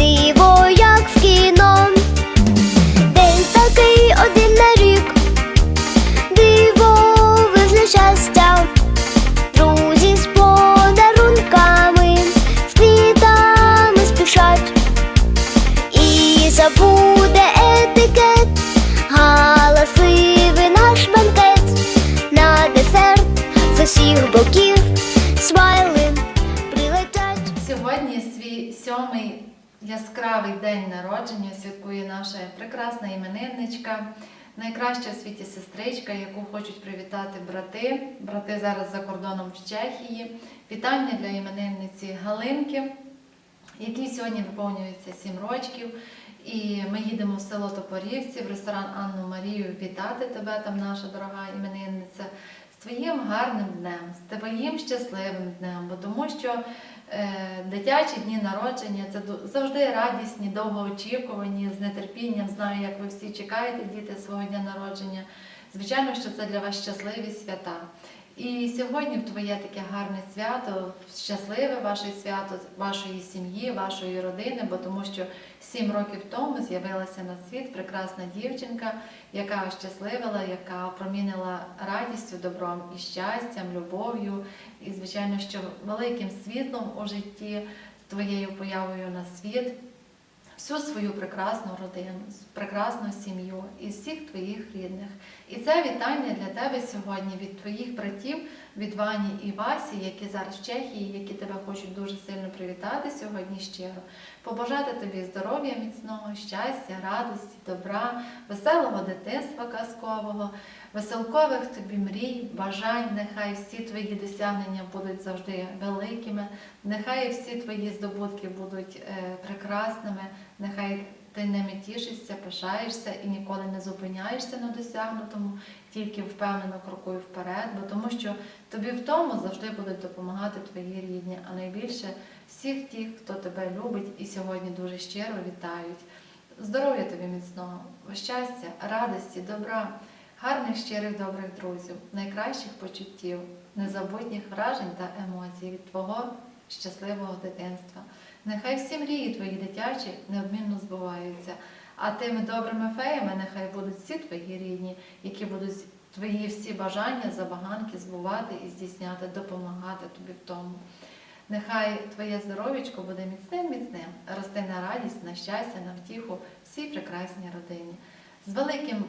красиво, як в кіно. День такий один на рік, дивовижне щастя, друзі з подарунками, з квітами спішать і забуде етикет, галасивий наш банкет на десерт з усіх боків смайли прилетять. Сьогодні свій сьомий яскравий день народження святкує наша прекрасна іменинничка, найкраща в світі сестричка, яку хочуть привітати брати. Брати зараз за кордоном в Чехії. Вітання для іменинниці Галинки, якій сьогодні виповнюється 7 років. І ми їдемо в село Топорівці, в ресторан Анну Марію вітати тебе, там наша дорога іменинниця, з твоїм гарним днем, з твоїм щасливим днем, бо тому що дитячі дні народження це завжди радісні, довгоочікувані, з нетерпінням. Знаю, як ви всі чекаєте діти свого дня народження. Звичайно, що це для вас щасливі свята. І сьогодні в твоє таке гарне свято, щасливе ваше свято, вашої сім'ї, вашої родини, бо тому що сім років тому з'явилася на світ прекрасна дівчинка, яка щасливила, яка промінила радістю, добром і щастям, любов'ю, і, звичайно, що великим світлом у житті твоєю появою на світ всю свою прекрасну родину, прекрасну сім'ю і всіх твоїх рідних. І це вітання для тебе сьогодні від твоїх братів, від Вані і Васі, які зараз в Чехії, які тебе хочуть дуже сильно привітати сьогодні щиро, побажати тобі здоров'я міцного, щастя, радості, добра, веселого дитинства казкового, веселкових тобі мрій, бажань. Нехай всі твої досягнення будуть завжди великими, нехай всі твої здобутки будуть е, прекрасними, нехай ти ними тішишся, пишаєшся і ніколи не зупиняєшся на досягнутому, тільки впевнено крокуй вперед, бо тому що тобі в тому завжди будуть допомагати твої рідні, а найбільше всіх тих, хто тебе любить і сьогодні дуже щиро вітають. Здоров'я тобі міцного, щастя, радості, добра, гарних щирих добрих друзів, найкращих почуттів, незабутніх вражень та емоцій від твого щасливого дитинства. Нехай всі мрії твої дитячі неодмінно збуваються, а тими добрими феями нехай будуть всі твої рідні, які будуть твої всі бажання, забаганки збувати і здійсняти, допомагати тобі в тому. Нехай твоє здоров'ячко буде міцним, міцним, рости на радість, на щастя, на втіху всій прекрасній родині. З великим,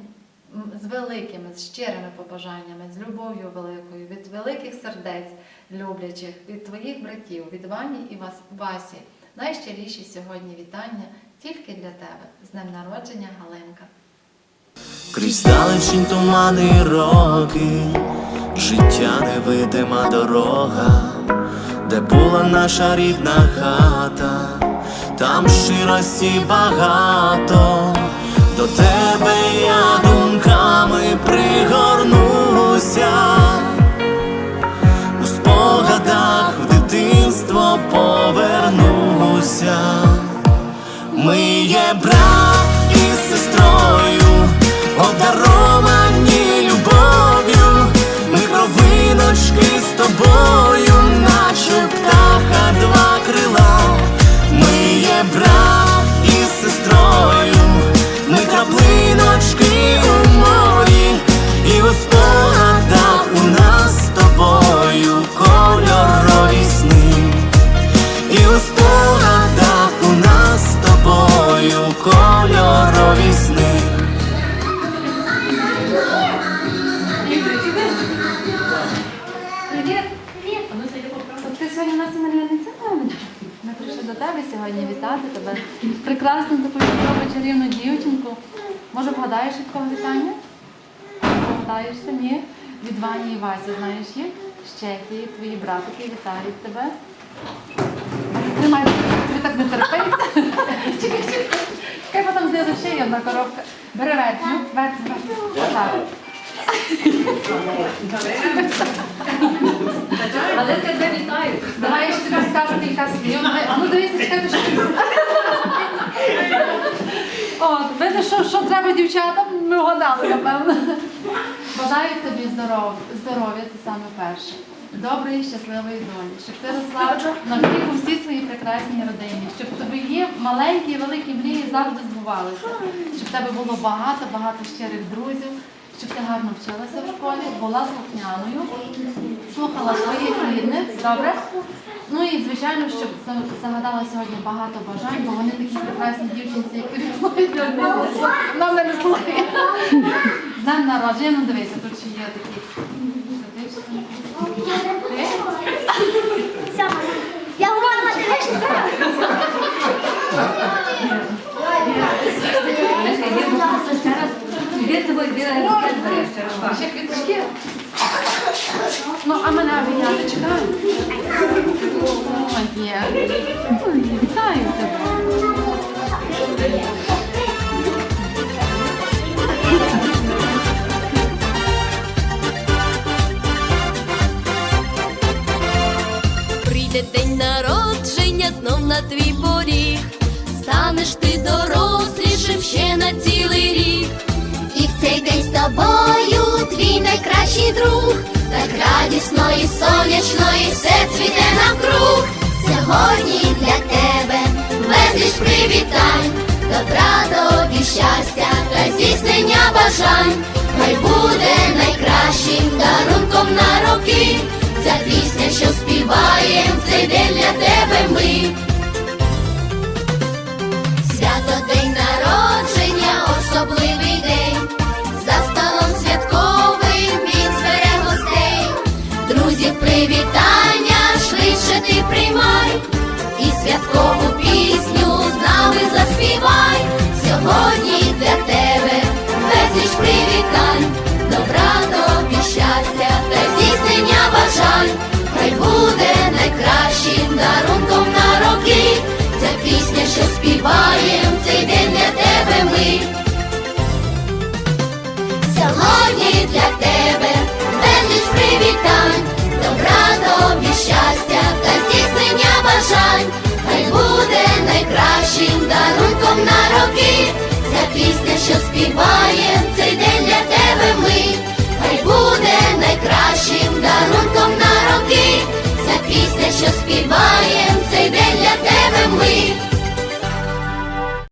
з великими, з щирими побажаннями, з любов'ю великою, від великих сердець люблячих, від твоїх братів, від Вані і Вас- Васі. Найщиріші сьогодні вітання тільки для тебе. З днем народження, Галинка. Крізь тумани роки, життя невидима дорога, де була наша рідна хата, там щирості багато, до тебе я думками пригорнуся, у спогадах в дитинство повернуся. Ми є брат із сестрою, тебе сьогодні вітати тебе. Прекрасну таку чудову чарівну дівчинку. Може, вгадаєш від кого вітання? Вгадаєшся? Ні? Від Вані і Васі, знаєш їх? Чехії, твої братики вітають тебе. Тримай, тобі так не терпиться. Чекай, чекай. Чекай, потім знизу ще є одна коробка. Бери верхню, верхню. Але тебе вітають. Давай я ще тобі скажу кілька слів. Ну дивіться, чекайте, що От, видиш, що, що треба дівчатам, ми вгадали, напевно. Бажаю тобі здоров, здоров'я, це саме перше. Доброї, щасливої долі, щоб ти росла на віку всій своїй прекрасній родині, щоб твої маленькі і великі мрії завжди збувалися, щоб в тебе було багато-багато щирих друзів, щоб ти гарно вчилася в школі, була слухняною, слухала своїх рідних, добре? Ну і звичайно, щоб загадала сьогодні багато бажань, бо вони такі прекрасні дівчинці, як ти Вона мене слухає. З днем народження, ну дивися, тут ще є такі. Я мама, дивись. Ще раз. Де тебе де ракет береш? Ще квіточки. Ну, а мене обійняти чекаю. О, є. Ой, Вітаю тебе. Прийде день народження знов на твій поріг, станеш ти дорослішим друг, так радісно і сонячно, і все цвіте навкруг. Сьогодні для тебе безліч привітань, добра тобі щастя та здійснення бажань. Хай буде найкращим дарунком на роки. Ця пісня, що співаєм, цей день для тебе ми. Заспівай. Сьогодні для тебе безліч привітань, добра тобі щастя та здійснення бажань. Хай буде найкращим дарунком на роки. Ця пісня, що співаєм, цей день що співаєм,